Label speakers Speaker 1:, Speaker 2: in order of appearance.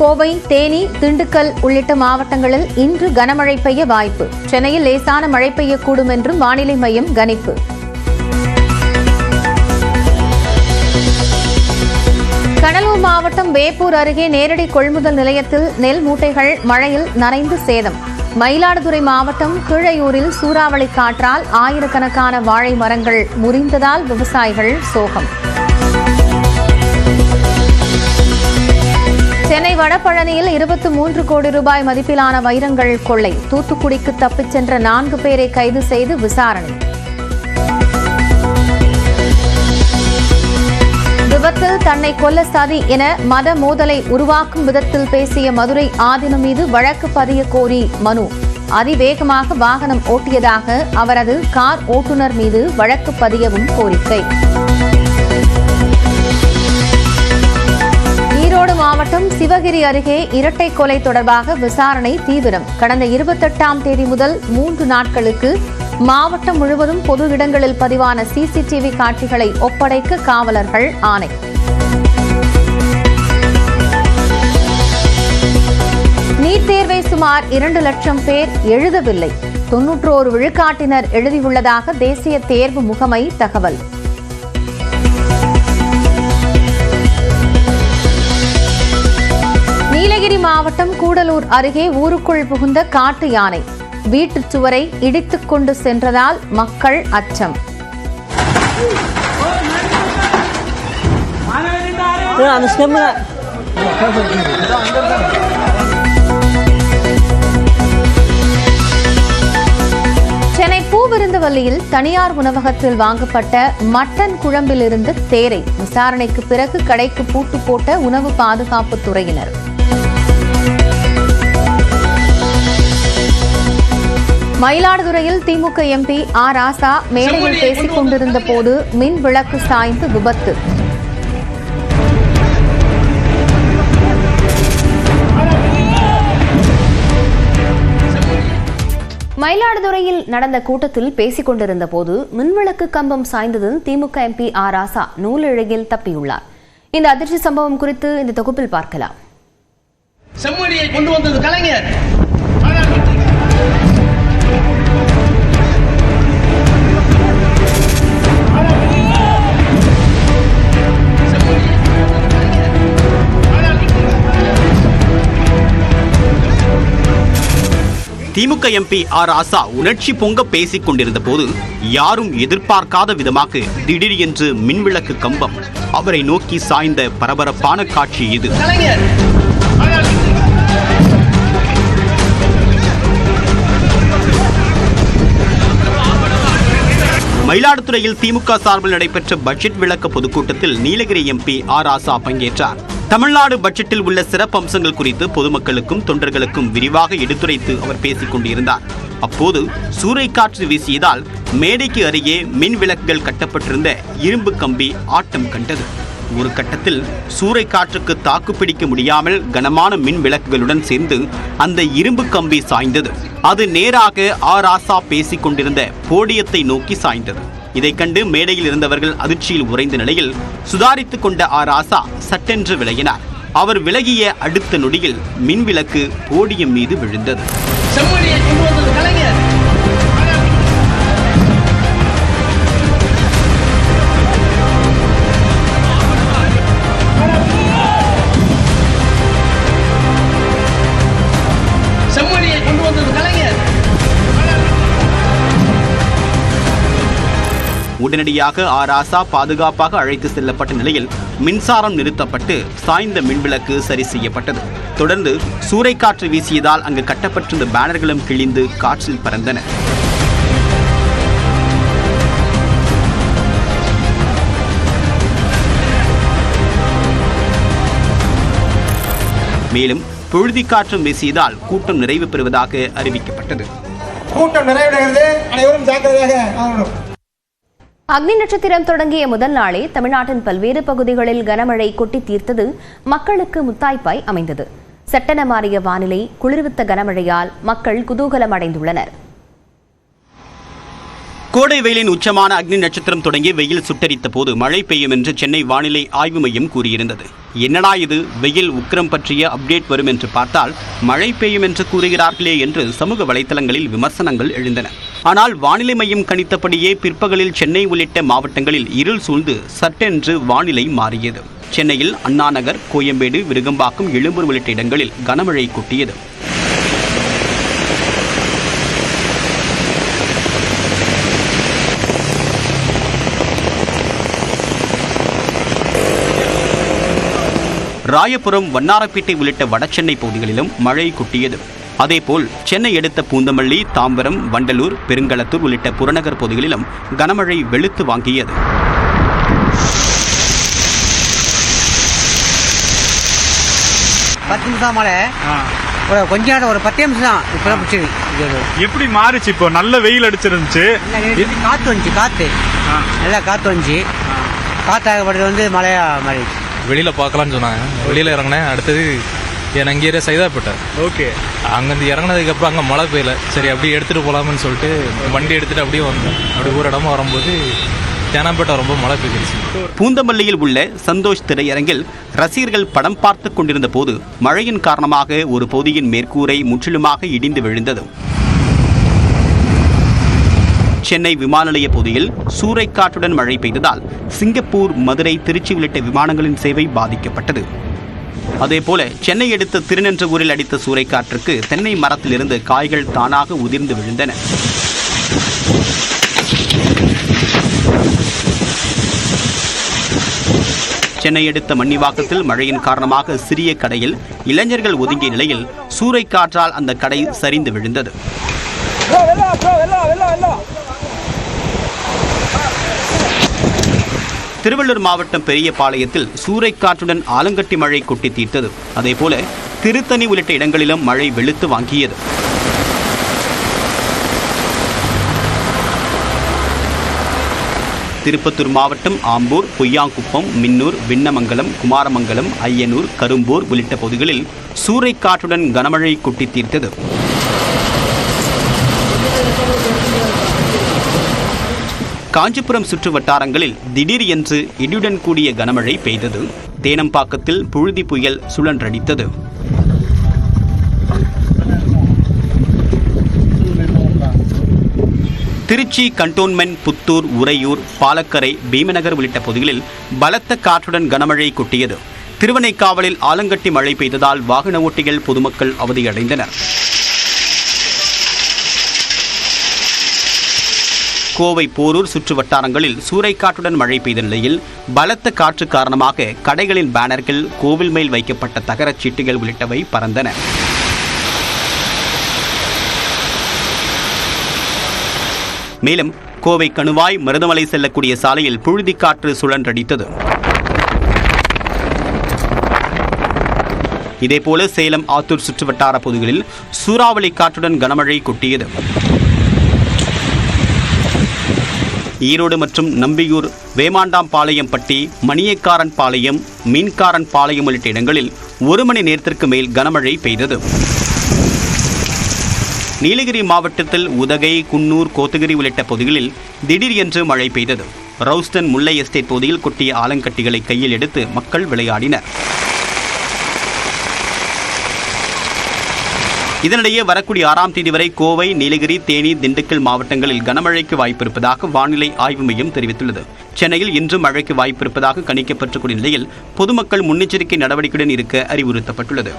Speaker 1: கோவை தேனி திண்டுக்கல் உள்ளிட்ட மாவட்டங்களில் இன்று கனமழை பெய்ய வாய்ப்பு சென்னையில் லேசான மழை பெய்யக்கூடும் என்றும் வானிலை மையம் கணிப்பு கடலூர் மாவட்டம் வேப்பூர் அருகே நேரடி கொள்முதல் நிலையத்தில் நெல் மூட்டைகள் மழையில் நனைந்து சேதம் மயிலாடுதுறை மாவட்டம் கீழையூரில் சூறாவளி காற்றால் ஆயிரக்கணக்கான வாழை மரங்கள் முறிந்ததால் விவசாயிகள் சோகம் சென்னை வடபழனியில் இருபத்தி மூன்று கோடி ரூபாய் மதிப்பிலான வைரங்கள் கொள்ளை தூத்துக்குடிக்கு தப்பிச் சென்ற நான்கு பேரை கைது செய்து விசாரணை விபத்தில் தன்னை கொல்ல சதி என மத மோதலை உருவாக்கும் விதத்தில் பேசிய மதுரை ஆதினம் மீது வழக்கு பதிய கோரி மனு அதிவேகமாக வாகனம் ஓட்டியதாக அவரது கார் ஓட்டுநர் மீது வழக்கு பதியவும் கோரிக்கை ஈரோடு மாவட்டம் சிவகிரி அருகே இரட்டை கொலை தொடர்பாக விசாரணை தீவிரம் கடந்த இருபத்தெட்டாம் தேதி முதல் மூன்று நாட்களுக்கு மாவட்டம் முழுவதும் பொது இடங்களில் பதிவான சிசிடிவி காட்சிகளை ஒப்படைக்க காவலர்கள் ஆணை நீட் தேர்வை சுமார் இரண்டு லட்சம் பேர் எழுதவில்லை தொன்னூற்றோரு விழுக்காட்டினர் எழுதியுள்ளதாக தேசிய தேர்வு முகமை தகவல் நீலகிரி மாவட்டம் கூடலூர் அருகே ஊருக்குள் புகுந்த காட்டு யானை வீட்டு சுவரை இடித்துக் கொண்டு சென்றதால் மக்கள் அச்சம் சென்னை பூவிருந்தவல்லியில் தனியார் உணவகத்தில் வாங்கப்பட்ட மட்டன் குழம்பிலிருந்து தேரை விசாரணைக்கு பிறகு கடைக்கு பூட்டு போட்ட உணவு பாதுகாப்பு துறையினர் மயிலாடுதுறையில் திமுக எம்பி ஆ ராசா மேடையில் பேசிக் கொண்டிருந்த போது மின் விளக்கு சாய்ந்து விபத்து மயிலாடுதுறையில் நடந்த கூட்டத்தில் பேசிக் கொண்டிருந்த போது மின்விளக்கு கம்பம் சாய்ந்ததும் திமுக எம்பி ஆ ராசா நூலிழகில் தப்பியுள்ளார் இந்த அதிர்ச்சி சம்பவம் குறித்து இந்த தொகுப்பில் பார்க்கலாம் செம்மொழியை கொண்டு வந்தது கலைஞர்
Speaker 2: திமுக எம்பி ஆர் ஆசா உணர்ச்சி பொங்க பேசிக் கொண்டிருந்த போது யாரும் எதிர்பார்க்காத விதமாக திடீர் என்று மின்விளக்கு கம்பம் அவரை நோக்கி சாய்ந்த பரபரப்பான காட்சி இது மயிலாடுதுறையில் திமுக சார்பில் நடைபெற்ற பட்ஜெட் விளக்க பொதுக்கூட்டத்தில் நீலகிரி எம்பி ஆர் ஆசா பங்கேற்றார் தமிழ்நாடு பட்ஜெட்டில் உள்ள சிறப்பு அம்சங்கள் குறித்து பொதுமக்களுக்கும் தொண்டர்களுக்கும் விரிவாக எடுத்துரைத்து அவர் பேசிக் கொண்டிருந்தார் அப்போது சூறைக்காற்று வீசியதால் மேடைக்கு அருகே மின் விளக்குகள் கட்டப்பட்டிருந்த இரும்பு கம்பி ஆட்டம் கண்டது ஒரு கட்டத்தில் சூறை காற்றுக்கு தாக்கு பிடிக்க முடியாமல் கனமான மின் விளக்குகளுடன் சேர்ந்து அந்த இரும்பு கம்பி சாய்ந்தது அது நேராக ஆராசா பேசிக் கொண்டிருந்த போடியத்தை நோக்கி சாய்ந்தது இதைக் கண்டு மேடையில் இருந்தவர்கள் அதிர்ச்சியில் உறைந்த நிலையில் சுதாரித்துக் கொண்ட ஆ ராசா சட்டென்று விலகினார் அவர் விலகிய அடுத்த நொடியில் மின்விளக்கு போடியம் மீது விழுந்தது உடனடியாக ஆராசா பாதுகாப்பாக அழைத்து செல்லப்பட்ட நிலையில் மின்சாரம் நிறுத்தப்பட்டு சாய்ந்த மின்விளக்கு சரி செய்யப்பட்டது தொடர்ந்து சூறைக்காற்று வீசியதால் அங்கு கட்டப்பட்டிருந்த பேனர்களும் கிழிந்து காற்றில் பறந்தன மேலும் புழுதி காற்றும் வீசியதால் கூட்டம் நிறைவு பெறுவதாக அறிவிக்கப்பட்டது கூட்டம் நிறைவடைகிறது அனைவரும்
Speaker 1: ஜாக்கிரதையாக அக்னி நட்சத்திரம் தொடங்கிய முதல் நாளே தமிழ்நாட்டின் பல்வேறு பகுதிகளில் கனமழை கொட்டி தீர்த்தது மக்களுக்கு முத்தாய்ப்பாய் அமைந்தது சட்டன மாறிய வானிலை குளிர்வித்த கனமழையால் மக்கள் குதூகலம் அடைந்துள்ளனர்
Speaker 2: கோடை வெயிலின் உச்சமான அக்னி நட்சத்திரம் தொடங்கி வெயில் சுட்டரித்த போது மழை பெய்யும் என்று சென்னை வானிலை ஆய்வு மையம் கூறியிருந்தது என்னடா இது வெயில் உக்கிரம் பற்றிய அப்டேட் வரும் என்று பார்த்தால் மழை பெய்யும் என்று கூறுகிறார்களே என்று சமூக வலைதளங்களில் விமர்சனங்கள் எழுந்தன ஆனால் வானிலை மையம் கணித்தபடியே பிற்பகலில் சென்னை உள்ளிட்ட மாவட்டங்களில் இருள் சூழ்ந்து சட்டென்று வானிலை மாறியது சென்னையில் அண்ணாநகர் கோயம்பேடு விருகம்பாக்கம் எழும்பூர் உள்ளிட்ட இடங்களில் கனமழை கொட்டியது ராயபுரம் வண்ணாரப்பேட்டை உள்ளிட்ட வடசென்னை பகுதிகளிலும் மழை கொட்டியது அதேபோல் சென்னை அடுத்த பூந்தமல்லி தாம்பரம் வண்டலூர் பெருங்களத்தூர் உள்ளிட்ட புறநகர் பகுதிகளிலும் கனமழை வெளுத்து வாங்கியது பத்து நிமிஷம் மழை ஒரு கொஞ்ச நேரம் ஒரு பத்து நிமிஷம் தான் இப்பதான் எப்படி மாறுச்சு இப்போ நல்ல வெயில் அடிச்சிருந்துச்சு காற்று வந்துச்சு காற்று நல்லா காற்று வந்துச்சு காற்றாகப்பட்டது வந்து மழையா மாறிடுச்சு வெளியில பார்க்கலாம்னு சொன்னாங்க வெளியில இறங்கினேன் அடுத்தது ஏன்னா இங்கே சைதாப்பேட்டை ஓகே அங்கேருந்து இறங்கினதுக்கப்புறம் அங்கே மழை பெய்யல சரி அப்படியே எடுத்துகிட்டு போகலாம்னு சொல்லிட்டு வண்டி எடுத்துகிட்டு அப்படியே வந்தேன் அப்படி ஒரு இடமா வரும்போது தேனாம்பேட்டை ரொம்ப மழை பெய்ஞ்சிருச்சு பூந்தமல்லியில் உள்ள சந்தோஷ் திரையரங்கில் ரசிகர்கள் படம் பார்த்து கொண்டிருந்த போது மழையின் காரணமாக ஒரு பொதியின் மேற்கூரை முற்றிலுமாக இடிந்து விழுந்தது சென்னை விமான நிலைய பகுதியில் சூறைக்காற்றுடன் மழை பெய்ததால் சிங்கப்பூர் மதுரை திருச்சி உள்ளிட்ட விமானங்களின் சேவை பாதிக்கப்பட்டது அதேபோல சென்னை அடுத்த திருநென்றவூரில் அடித்த சூறைக்காற்றுக்கு தென்னை மரத்திலிருந்து காய்கள் தானாக உதிர்ந்து விழுந்தன சென்னை அடுத்த மன்னிவாக்கத்தில் மழையின் காரணமாக சிறிய கடையில் இளைஞர்கள் ஒதுங்கிய நிலையில் சூறை காற்றால் அந்த கடை சரிந்து விழுந்தது திருவள்ளூர் மாவட்டம் பெரிய பாளையத்தில் சூறை காற்றுடன் ஆலங்கட்டி மழை கொட்டி தீர்த்தது அதேபோல திருத்தணி உள்ளிட்ட இடங்களிலும் மழை வெளுத்து வாங்கியது திருப்பத்தூர் மாவட்டம் ஆம்பூர் பொய்யாங்குப்பம் மின்னூர் விண்ணமங்கலம் குமாரமங்கலம் ஐயனூர் கரும்பூர் உள்ளிட்ட பகுதிகளில் சூறைக்காற்றுடன் கனமழை கொட்டி தீர்த்தது காஞ்சிபுரம் சுற்று வட்டாரங்களில் திடீர் என்று இடியுடன் கூடிய கனமழை பெய்தது தேனம்பாக்கத்தில் புழுதி புயல் சுழன்றடித்தது திருச்சி கண்டோன்மென்ட் புத்தூர் உறையூர் பாலக்கரை பீமநகர் உள்ளிட்ட பகுதிகளில் பலத்த காற்றுடன் கனமழை கொட்டியது திருவனைக்காவலில் ஆலங்கட்டி மழை பெய்ததால் வாகன ஓட்டிகள் பொதுமக்கள் அவதியடைந்தனர் கோவை போரூர் சுற்று வட்டாரங்களில் சூறைக்காற்றுடன் மழை பெய்த நிலையில் பலத்த காற்று காரணமாக கடைகளின் பேனர்கள் கோவில் மேல் வைக்கப்பட்ட தகரச் சீட்டுகள் உள்ளிட்டவை பறந்தன மேலும் கோவை கணுவாய் மருதமலை செல்லக்கூடிய சாலையில் புழுதி காற்று சுழன்றடித்தது இதேபோல சேலம் ஆத்தூர் சுற்றுவட்டார பகுதிகளில் சூறாவளி காற்றுடன் கனமழை கொட்டியது ஈரோடு மற்றும் நம்பியூர் வேமாண்டாம்பாளையம் பட்டி மணியக்காரன் பாளையம் மீன்காரன் பாளையம் உள்ளிட்ட இடங்களில் ஒரு மணி நேரத்திற்கு மேல் கனமழை பெய்தது நீலகிரி மாவட்டத்தில் உதகை குன்னூர் கோத்தகிரி உள்ளிட்ட பகுதிகளில் திடீர் என்று மழை பெய்தது ரவுஸ்டன் முல்லை எஸ்டேட் பகுதியில் கொட்டிய ஆலங்கட்டிகளை கையில் எடுத்து மக்கள் விளையாடினர் இதனிடையே வரக்கூடிய ஆறாம் தேதி வரை கோவை நீலகிரி தேனி திண்டுக்கல் மாவட்டங்களில் கனமழைக்கு வாய்ப்பிருப்பதாக வானிலை ஆய்வு மையம் தெரிவித்துள்ளது சென்னையில் இன்று மழைக்கு வாய்ப்பிருப்பதாக கூடிய நிலையில் பொதுமக்கள் முன்னெச்சரிக்கை நடவடிக்கையுடன் இருக்க அறிவுறுத்தப்பட்டுள்ளது